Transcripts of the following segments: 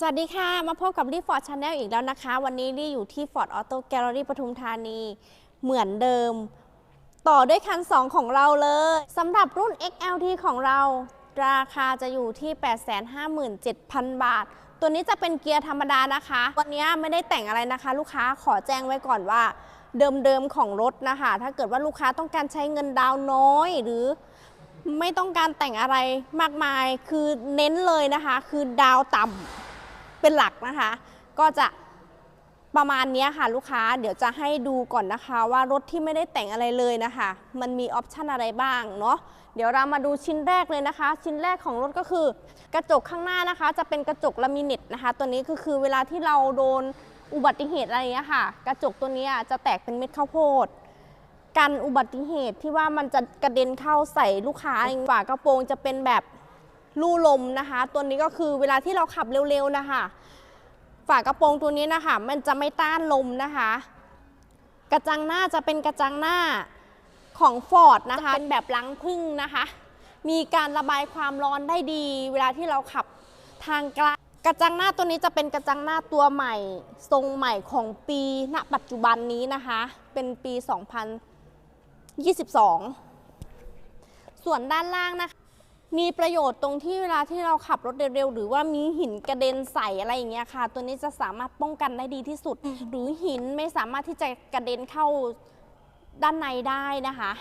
สวัสดีค่ะ มาพบกับรีฟอร์ดชาแนลอีกแล้วนะคะ วันนี้รีอยู่ที่ Ford Auto Gallery ปทุมธานี เหมือนเดิม ต่อด้วยคัน 2 ของเราเลยสำหรับรุ่น XLT ของเรา ราคาจะอยู่ที่ 857,000 บาท ตัวนี้จะเป็นเกียร์ธรรมดานะคะ วันนี้ไม่ได้แต่งอะไรนะคะ ลูกค้าขอแจ้งไว้ก่อนว่า เดิมๆของรถนะคะ ถ้าเกิดว่าลูกค้าต้องการใช้เงินดาวน์น้อยหรือไม่ต้องการแต่งอะไรมากมาย คือเน้นเลยนะคะ คือดาวต่ำ เป็นหลักนะคะ ก็จะประมาณนี้ค่ะลูกค้าเดี๋ยวจะให้ดูก่อนนะคะว่ารถที่ไม่ได้แต่งอะไรเลยนะคะ มันมีออปชันอะไรบ้างเนาะเดี๋ยวเรามาดูชิ้นแรกเลยนะคะ ชิ้นแรกของรถก็คือกระจกข้างหน้านะคะ จะเป็นกระจกลามิเนตนะคะ ตัวนี้ก็คือเวลาที่เราโดนอุบัติเหตุอะไรเงี้ยค่ะ กระจกตัวนี้จะแตกเป็นเม็ดข้าวโพดกันอุบัติเหตุที่ว่ามันจะกระเด็นเข้าใส่ลูกค้าเองฝากระโปรงจะเป็นแบบ ลู่ลมนะคะ ตัวนี้ก็คือเวลาที่เราขับเร็วๆนะคะฝากระโปรงตัวนี้นะคะ มันจะไม่ต้านลมนะคะ กระจังหน้าจะเป็นกระจังหน้าของ Ford นะคะเป็นแบบลังพึ่งนะคะ มีการระบายความร้อนได้ดี เวลาที่เราขับทางไกลกระจังหน้าตัวนี้จะเป็นกระจังหน้าตัวใหม่ ทรงใหม่ของปีณปัจจุบันนี้นะคะ เป็นปี 2022 ส่วนด้านล่างนะคะ มีประโยชน์ตรงที่เวลาที่เราขับรถเร็วๆ หรือว่ามีหินกระเด็นใส่อะไรอย่างเงี้ยค่ะ ตัวนี้จะสามารถป้องกันได้ดีที่สุด หรือหินไม่สามารถที่จะกระเด็นเข้าด้านในได้นะคะ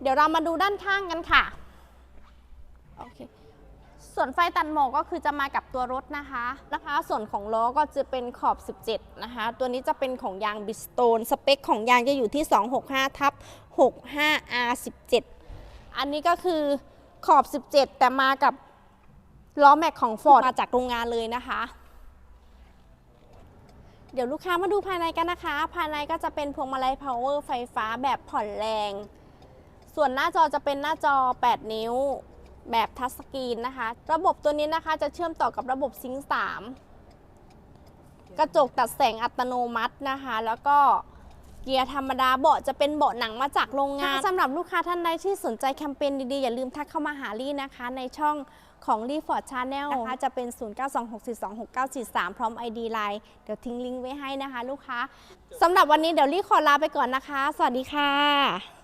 เดี๋ยวเรามาดูด้านข้างกันค่ะโอเคส่วนไฟตัดหมอกก็คือจะมากับตัวรถนะคะนะคะ ส่วนของล้อก็จะเป็นขอบ 17 นะคะ ตัวนี้จะเป็นของยางบิสโตน สเปคของยางจะอยู่ที่ 265ทับ 65R17 อันนี้ก็คือขอบ 17 แต่มากับล้อแม็กของ Ford มาจากโรงงานเลยนะคะ เดี๋ยวลูกค้ามาดูภายในกันนะคะ ภายในก็จะเป็นพวงมาลัย power ไฟฟ้าแบบผ่อนแรง ส่วนหน้าจอจะเป็นหน้าจอ 8 นิ้วแบบทัชสกรีนนะคะ ระบบตัวนี้นะคะจะเชื่อมต่อกับระบบซิงค์3กระจกตัดแสงอัตโนมัตินะคะ แล้วก็ เกียร์ธรรมดาเบาะจะเป็นเบาะหนังมาจากโรงงานสำหรับลูกค้าท่านใดที่สนใจแคมเปญดีๆ อย่าลืมทักเข้ามาหาลี่นะคะ ในช่องของรีฟอร์ดชาแนลนะคะจะเป็น 0926426943 พร้อม ID Line เดี๋ยวทิ้งลิงก์ไว้ให้นะคะ ลูกค้าสำหรับวันนี้เดี๋ยวลี่ขอลาไปก่อนนะคะ สวัสดีค่ะ